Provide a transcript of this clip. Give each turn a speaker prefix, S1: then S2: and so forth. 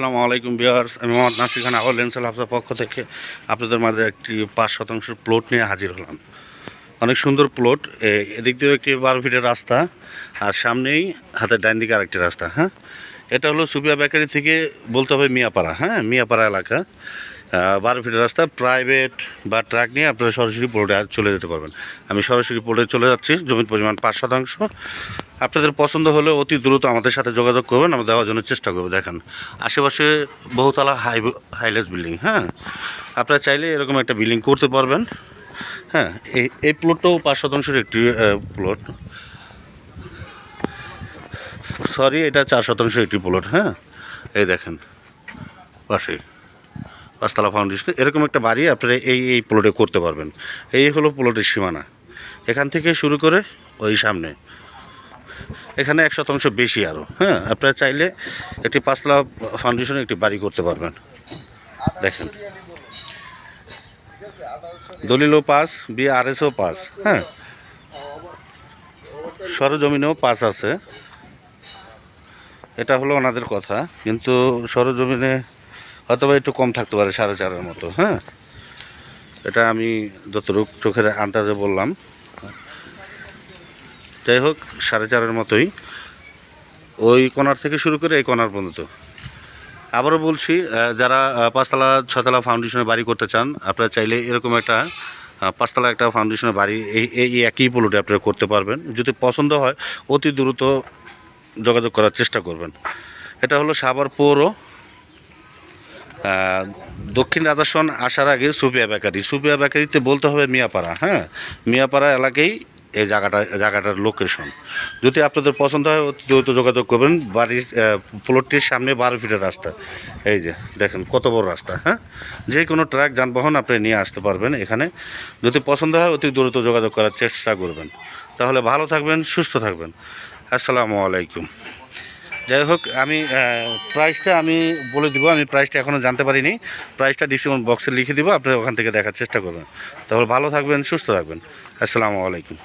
S1: আসসালামু আলাইকুম বিহার্স আমি মোহাম্মদ নাসির খান আবার লেন্সেল হাফসার পক্ষ থেকে আপনাদের মাঝে একটি পাঁচ শতাংশ প্লট নিয়ে হাজির হলাম। অনেক সুন্দর প্লট এদিক দিয়েও একটি বারো ফিটের রাস্তা, আর সামনেই হাতের ডাইন দিকে আরেকটি রাস্তা হ্যাঁ? এটা হলো সুবিয়া বেকারি থেকে বলতে হবে মিয়াপাড়া হ্যাঁ? মিয়াপাড়া এলাকা। বারো ফিটের রাস্তা প্রাইভেট বা ট্রাক নিয়ে আপনারা সরাসরি পোর্টে চলে যেতে পারবেন। আমি সরাসরি পোর্টে চলে যাচ্ছি, জমির পরিমাণ পাঁচ শতাংশ। আপনাদের পছন্দ হলে অতি দ্রুত আমাদের সাথে যোগাযোগ করবেন, আমরা দেওয়ার জন্য চেষ্টা করব, দেখেন। আশেপাশে বহুতলা হাই, হাইলেস বিল্ডিং হ্যাঁ? আপনারা চাইলে এরকম একটা বিল্ডিং করতে পারবেন। হ্যাঁ এই এই প্লটটাও পাঁচ শতাংশের একটি প্লট সরি এটা চার শতাংশের একটি প্লট হ্যাঁ? এই দেখেন, পাশে। পাঁচতলা ফাউন্ডেশন এরকম একটা বাড়ি আপনারা এই এই প্লটে করতে পারবেন। এই হলো প্লটের সীমানা। এখান থেকে শুরু করে ওই সামনে। এখানে এক শতাংশ বেশি আরও হ্যাঁ? আপনারা চাইলে একটি পাঁচতলা ফাউন্ডেশনে একটি বাড়ি করতে পারবেন। দেখেন। দলিলও পাস বি আর এসও পাস হ্যাঁ। সরজমিনেও পাস আছে। এটা হলো ওনাদের কথা, কিন্তু সরজমিনে হয়তো বা একটু কম থাকতে পারে, সাড়ে চারের মতো হ্যাঁ। এটা আমি যতটুক চোখের আন্দাজে বললাম। যাই হোক, সাড়ে চারের মতোই। ওই কোনার থেকে শুরু করে এই কোনার পর্যন্ত। আবারও বলছি যারা পাঁচতলা ছতলা ফাউন্ডেশনে বাড়ি করতে চান, আপনারা চাইলে এরকম একটা পাঁচতলা একটা ফাউন্ডেশনের বাড়ি, এই এই একই প্লটে আপনারা করতে পারবেন। যদি পছন্দ হয়, অতি দ্রুত যোগাযোগ করার চেষ্টা করবেন। এটা হলো সাভার পৌর দক্ষিণ রাজাসন আসার আগে সুপিয়া বেকারি। সুপিয়া বেকারিতে বলতে হবে মিয়াপাড়া হ্যাঁ? মিয়াপাড়া এলাকায় এই জায়গাটা, জায়গাটার লোকেশন যদি আপনাদের পছন্দ হয়, অতি দ্রুত যোগাযোগ করবেন। বাড়ির প্লটটির সামনে বারো ফিটের রাস্তা। এই যে, দেখেন কত বড় রাস্তা হ্যাঁ? যে কোনো ট্রাক যানবাহন আপনি নিয়ে আসতে পারবেন এখানে। যদি পছন্দ হয়, অতি দ্রুত যোগাযোগ করার চেষ্টা করবেন। তাহলে ভালো থাকবেন, সুস্থ থাকবেন। আসসালামু আলাইকুম। যাই হোক, আমি প্রাইসটা আমি বলে দিব। আমি প্রাইসটা এখনও জানতে পারিনি। প্রাইসটা ডিসকাউন্ট বক্সে লিখে দিব। আপনি ওখান থেকে দেখার চেষ্টা করবেন। তাহলে ভালো থাকবেন, সুস্থ থাকবেন। আসসালামু আলাইকুম।